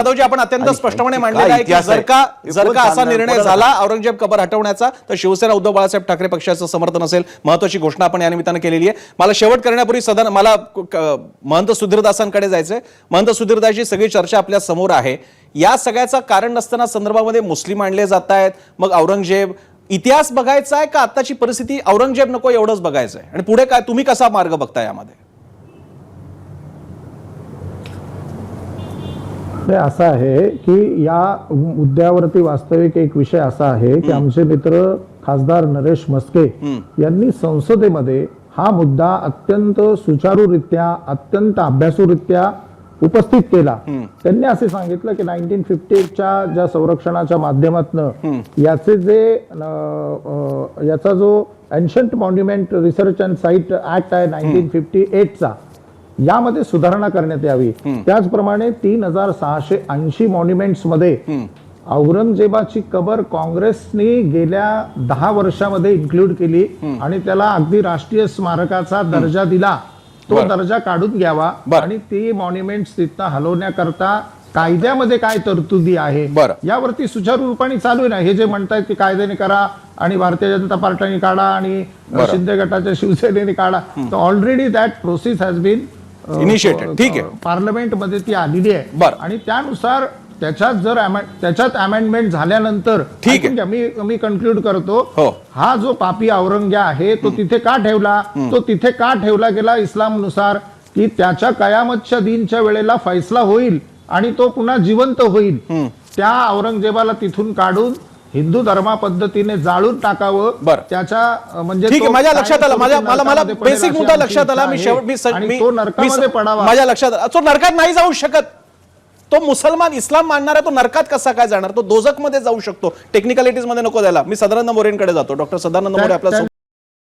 जाधवजी आपण अत्यंत स्पष्टपणे काय मांडलेलं आहे की जर? का जर का असा? निर्णय झाला औरंगजेब कबर हटवण्याचा तर शिवसेना उद्धव बाळासाहेब ठाकरे पक्षाचं समर्थन असेल. महत्वाची घोषणा आपण या निमित्तानं केलेली आहे. मला शेवट करण्यापूर्वी सदन मला महंत सुधीरदासांकडे जायचंय. महंत सुधीरदासची सगळी चर्चा आपल्यासमोर आहे. या सगळ्याचं कारण नसताना संदर्भामध्ये मुस्लिम आणले जात आहेत मग औरंगजेब इतिहास बघायचा आहे का? आताची परिस्थिती औरंगजेब नको एवढंच बघायचं आहे आणि पुढे काय तुम्ही कसा मार्ग बघता यामध्ये? ते असं आहे की या मुद्द्यावरती वास्तविक एक विषय असा आहे की आमचे मित्र खासदार नरेश मस्के यांनी संसदेमध्ये हा मुद्दा अत्यंत सुचारूरित्या अत्यंत अभ्यासूरित्या उपस्थित केला. त्यांनी असे सांगितलं की नाईन्टीन फिफ्टीच्या ज्या संरक्षणाच्या माध्यमातनं याचे जे याचा जो ancient monument research and site act आहे नाईन्टीन फिफ्टी एटचा यामध्ये सुधारणा करण्यात यावी. त्याचप्रमाणे तीन हजार सहाशे ऐंशी मॉन्युमेंट्समध्ये औरंगजेबाची कबर काँग्रेसनी गेल्या दहा वर्षामध्ये इन्क्लूड केली आणि त्याला अगदी राष्ट्रीय स्मारकाचा दर्जा दिला. तो. दर्जा काढून घ्यावा. आणि ती मॉन्युमेंट्स तिथनं हलवण्याकरता कायद्यामध्ये काय तरतुदी आहे. यावरती सुचारू रूपाने चालू आहे ना. हे जे म्हणतायत की कायद्याने करा आणि भारतीय जनता पार्टीने काढा आणि शिंदे गटाच्या शिवसेनेने काढा. तर already that process has been Initiated. ठीक आहे. पार्लमेंटमध्ये ती आलेली आहे बरं. आणि त्यानुसार त्याच्यात जर त्याच्यात अमेंडमेंट झाल्यानंतर ठीक आहे. मी मी कन्क्लूड करतो हो. हा जो पापी औरंग्या आहे तो तिथे का ठेवला तो तिथे का ठेवला गेला इस्लामनुसार की त्याच्या कयामतच्या दिनच्या वेळेला फैसला होईल आणि तो पुन्हा जिवंत होईल त्या औरंगजेबाला तिथून काढून हिंदू धर्मा पद्धतीने जाळून टाकावं बरं. त्याच्या म्हणजे ठीक आहे माझ्या लक्षात आलं माझ्या मला मला बेसिक मुद्दा लक्षात आला मी. शेवट मी तो नरकामध्ये पडावा माझ्या लक्षात आलं. तो नरकात नाही जाऊ शकत तो मुसलमान इस्लाम मानणारा तो नरकात कसा काय जाणार तो दोजकमध्ये जाऊ शकतो टेक्निकलिटीजमध्ये नको द्यायला मी सदानंद मोरेंकडे जातो डॉक्टर सदानंद मोरे आपल्या